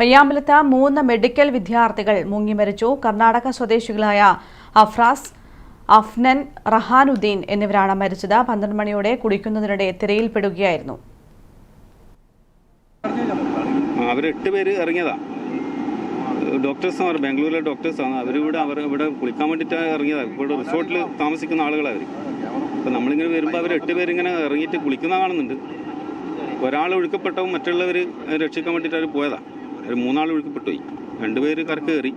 പയ്യാമ്പലത്ത് മൂന്ന് മെഡിക്കൽ വിദ്യാർത്ഥികൾ മുങ്ങിമരിച്ചു കർണാടക സ്വദേശികളായ അഫ്രാസ് അഫ്നൻ റഹാനുദ്ദീൻ എന്നിവരാണ് മരിച്ചത്. പന്ത്രണ്ട് മണിയോടെ കുടിക്കുന്നതിനിടെ തിരയിൽപ്പെടുകയായിരുന്നു. അവർ എട്ട് പേര് ഡോക്ടേഴ്സ് അവർ ബാംഗ്ലൂരിലെ ഡോക്ടേഴ്സാണ്. അവരിവിടെ അവർ ഇവിടെ കുളിക്കാൻ വേണ്ടിയിട്ട് ഇറങ്ങിയതാണ് ഇവിടെ റിസോർട്ടിൽ താമസിക്കുന്ന ആളുകളാണ് അപ്പം നമ്മളിങ്ങനെ വരുമ്പോൾ അവർ എട്ട് പേരിങ്ങനെ ഇറങ്ങിയിട്ട് കുളിക്കുന്ന കാണുന്നുണ്ട്. ഒരാൾ ഒഴുക്കപ്പെട്ടവും മറ്റുള്ളവർ രക്ഷിക്കാൻ വേണ്ടിയിട്ട് അവർ പോയതാണ് അവർ മൂന്നാൾ ഒഴുക്കപ്പെട്ടു പോയി. രണ്ടുപേര് കരക്ക് കയറി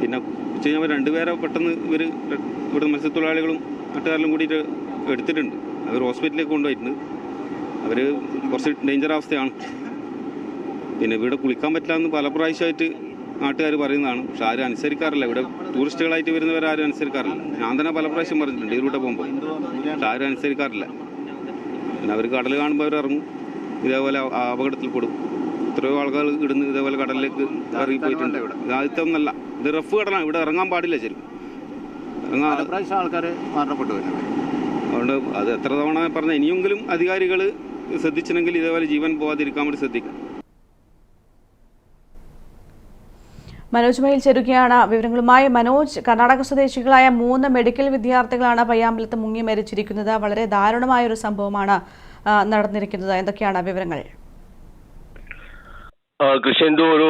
പിന്നെ ഉച്ച കഴിഞ്ഞാൽ രണ്ടുപേരെ പെട്ടെന്ന് ഇവർ ഇവിടെ മത്സ്യത്തൊഴിലാളികളും നാട്ടുകാരിലും കൂടിയിട്ട് എടുത്തിട്ടുണ്ട്. അവർ ഹോസ്പിറ്റലിലേക്ക് കൊണ്ടുപോയിട്ടുണ്ട്. അവർ കുറച്ച് ഡേഞ്ചർ അവസ്ഥയാണ്. പിന്നെ ഇവിടെ കുളിക്കാൻ പറ്റില്ല എന്ന് പല പ്രാവശ്യമായിട്ട് നാട്ടുകാർ പറയുന്നതാണ്. പക്ഷെ ആരും അനുസരിക്കാറില്ല. ഇവിടെ ടൂറിസ്റ്റുകളായിട്ട് വരുന്നവർ ആരും അനുസരിക്കാറില്ല. ഞാൻ തന്നെ പല പ്രാവശ്യം പറഞ്ഞിട്ടുണ്ട് ഇതിലൂടെ പോകുമ്പോൾ പക്ഷെ ആരും അനുസരിക്കാറില്ല. പിന്നെ അവർ കടൽ കാണുമ്പോൾ അവർ ഇറങ്ങും. ഇതേപോലെ അപകടത്തിൽ പെടും. എത്രയോ ആൾക്കാർ ഇടുന്ന ഇതേപോലെ കടലിലേക്ക് ഇറങ്ങി പോയിട്ടുണ്ട്. ആദ്യത്തെ ഒന്നല്ല. ഇത് റഫ് കടലാണ്. ഇവിടെ ഇറങ്ങാൻ പാടില്ല ശരിക്കും ഇറങ്ങാൻ പല പ്രാവശ്യം ആൾക്കാർ മരണപ്പെട്ടു അതുകൊണ്ട് അത് എത്ര തവണ പറഞ്ഞ ഇനിയെങ്കിലും അധികാരികൾ ശ്രദ്ധിച്ചില്ലെങ്കിൽ ഇതേപോലെ ജീവൻ പോവാതിരിക്കാൻ വേണ്ടി ശ്രദ്ധിക്കും. മനോജ് മയിൽ ചേരുകയാണ് വിവരങ്ങളുമായി. മനോജ് കർണാടക സ്വദേശികളായ മൂന്ന് മെഡിക്കൽ വിദ്യാർത്ഥികളാണ് പയ്യാമ്പലത്ത് മുങ്ങി മരിച്ചിരിക്കുന്നത്. വളരെ ദാരുണമായ ഒരു സംഭവമാണ് നടന്നിരിക്കുന്നത്. എന്തൊക്കെയാണ് വിവരങ്ങൾ? ആ, ഒരു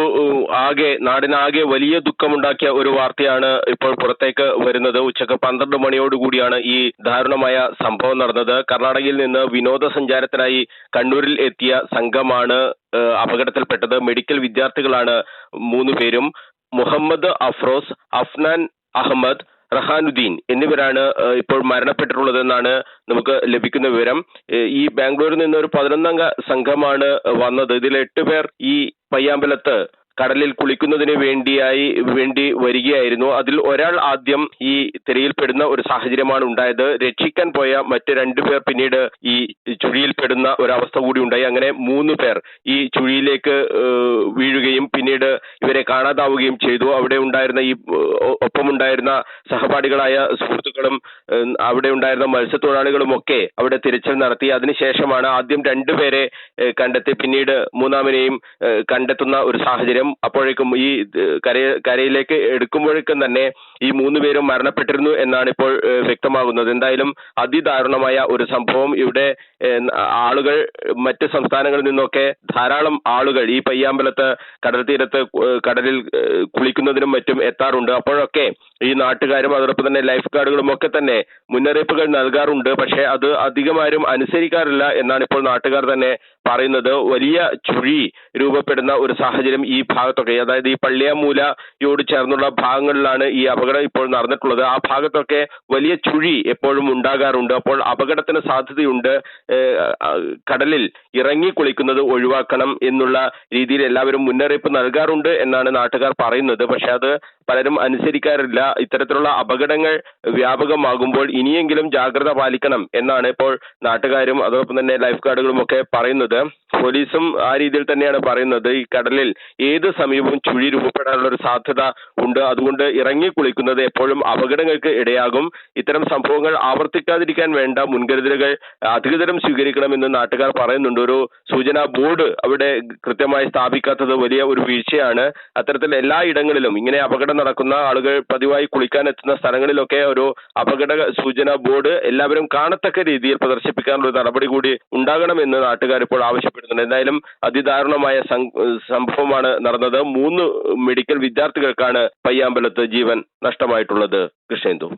ആകെ നാടിനാകെ വലിയ ദുഃഖമുണ്ടാക്കിയ ഒരു വാർത്തയാണ് ഇപ്പോൾ പുറത്തേക്ക് വരുന്നത്. ഉച്ചയ്ക്ക് പന്ത്രണ്ട് മണിയോടുകൂടിയാണ് ഈ ദാരുണമായ സംഭവം നടന്നത്. കർണാടകയിൽ നിന്ന് വിനോദസഞ്ചാരത്തിനായി കണ്ണൂരിൽ എത്തിയ സംഘമാണ് അപകടത്തിൽപ്പെട്ടത്. മെഡിക്കൽ വിദ്യാർത്ഥികളാണ് മൂന്ന് പേരും മുഹമ്മദ് അഫ്രോസ് അഫ്നാൻ അഹമ്മദ് റഹാനുദ്ദീൻ എന്നിവരാണ് ഇപ്പോൾ മരണപ്പെട്ടിട്ടുള്ളതെന്നാണ് നമുക്ക് ലഭിക്കുന്ന വിവരം. ഈ ബാംഗ്ലൂരിൽ നിന്ന് ഒരു പതിനൊന്നംഗ സംഘമാണ് വന്നത്. ഇതിൽ എട്ട് പേർ ഈ പയ്യാമ്പലത്ത് കടലിൽ കുളിക്കുന്നതിന് വേണ്ടിയായി വേണ്ടി വരികയായിരുന്നു. അതിൽ ഒരാൾ ആദ്യം ഈ തിരയിൽപ്പെടുന്ന ഒരു സാഹചര്യമാണ് ഉണ്ടായത്. രക്ഷിക്കാൻ പോയ മറ്റു രണ്ടുപേർ പിന്നീട് ഈ ചുഴിയിൽപ്പെടുന്ന ഒരവസ്ഥ കൂടി ഉണ്ടായി. അങ്ങനെ മൂന്ന് പേർ ഈ ചുഴിയിലേക്ക് വീഴുകയും പിന്നീട് ഇവരെ കാണാതാവുകയും ചെയ്തു. അവിടെ ഉണ്ടായിരുന്ന ഈ ഒപ്പമുണ്ടായിരുന്ന സഹപാഠികളായ സുഹൃത്തുക്കളും അവിടെ ഉണ്ടായിരുന്ന മത്സ്യത്തൊഴിലാളികളും ഒക്കെ അവിടെ തിരച്ചിൽ നടത്തി. അതിനുശേഷമാണ് ആദ്യം രണ്ടുപേരെ കണ്ടെത്തി. പിന്നീട് മൂന്നാമനെയും കണ്ടെത്തുന്ന ഒരു സാഹചര്യം അപ്പോഴേക്കും ഈ കര കരയിലേക്ക് എടുക്കുമ്പോഴേക്കും തന്നെ ഈ മൂന്ന് പേരും മരണപ്പെട്ടിരുന്നു എന്നാണ് ഇപ്പോൾ വ്യക്തമാകുന്നത്. എന്തായാലും അതിദാരുണമായ ഒരു സംഭവം ഇവിടെ ആളുകൾ മറ്റ് സംസ്ഥാനങ്ങളിൽ നിന്നൊക്കെ ധാരാളം ആളുകൾ ഈ പയ്യാമ്പലത്ത് കടൽ തീരത്ത് കടലിൽ കുളിക്കുന്നതിനും മറ്റും എത്താറുണ്ട്. അപ്പോഴൊക്കെ ഈ നാട്ടുകാരും അതോടൊപ്പം തന്നെ ലൈഫ് ഗാർഡുകളും ഒക്കെ തന്നെ മുന്നറിയിപ്പുകൾ നൽകാറുണ്ട്. പക്ഷേ അത് അധികമാരും അനുസരിക്കാറില്ല എന്നാണ് ഇപ്പോൾ നാട്ടുകാർ തന്നെ പറയുന്നത്. വലിയ ചുഴി രൂപപ്പെടുന്ന ഒരു സാഹചര്യം ഈ ഭാഗത്തൊക്കെ അതായത് ഈ പള്ളിയാമൂലയോട് ചേർന്നുള്ള ഭാഗങ്ങളിലാണ് ഈ അപകടം ഇപ്പോൾ നടന്നിട്ടുള്ളത്. ആ ഭാഗത്തൊക്കെ വലിയ ചുഴി എപ്പോഴും ഉണ്ടാകാറുണ്ട്. അപ്പോൾ അപകടത്തിന് സാധ്യതയുണ്ട്. കടലിൽ ഇറങ്ങി കുളിക്കുന്നത് ഒഴിവാക്കണം എന്നുള്ള രീതിയിൽ എല്ലാവരും മുന്നറിയിപ്പ് നൽകാറുണ്ട് എന്നാണ് നാട്ടുകാർ പറയുന്നത്. പക്ഷെ അത് പലരും അനുസരിക്കാറില്ല. ഇത്തരത്തിലുള്ള അപകടങ്ങൾ വ്യാപകമാകുമ്പോൾ ഇനിയെങ്കിലും ജാഗ്രത പാലിക്കണം എന്നാണ് ഇപ്പോൾ നാട്ടുകാരും അതോടൊപ്പം തന്നെ ലൈഫ് ഗാർഡുകളും ഒക്കെ പറയുന്നത്. പോലീസും ആ രീതിയിൽ തന്നെയാണ് പറയുന്നത്. ഈ കടലിൽ ഏത് സമയവും ചുഴി രൂപപ്പെടാനുള്ള ഒരു സാധ്യത ഉണ്ട്. അതുകൊണ്ട് ഇറങ്ങി കുളിക്കുന്നത് എപ്പോഴും അപകടങ്ങൾക്ക് ഇടയാകും. ഇത്തരം സംഭവങ്ങൾ ആവർത്തിക്കാതിരിക്കാൻ വേണ്ട മുൻകരുതലുകൾ അധികതരം സ്വീകരിക്കണമെന്ന് നാട്ടുകാർ പറയുന്നുണ്ട്. ഒരു സൂചനാ ബോർഡ് അവിടെ കൃത്യമായി സ്ഥാപിക്കാത്തത് വലിയ ഒരു വീഴ്ചയാണ്. അത്തരത്തിൽ എല്ലാ ഇടങ്ങളിലും ഇങ്ങനെ അപകടം നടക്കുന്ന ആളുകൾ പതിവായി കുളിക്കാൻ എത്തുന്ന സ്ഥലങ്ങളിലൊക്കെ ഒരു അപകട സൂചനാ ബോർഡ് എല്ലാവരും കാണത്തക്ക രീതിയിൽ പ്രദർശിപ്പിക്കാനുള്ള നടപടി കൂടി ഉണ്ടാകണമെന്ന് നാട്ടുകാർ ഇപ്പോൾ ആവശ്യപ്പെടുന്നുണ്ട് എന്തായാലും അതിദാരുണമായ സംഭവമാണ് നടന്നത്. മൂന്ന് മെഡിക്കൽ വിദ്യാർത്ഥികൾക്കാണ് പയ്യാമ്പലത്ത് ജീവൻ നഷ്ടമായിട്ടുള്ളത്. കൃഷ്ണേന്ദു.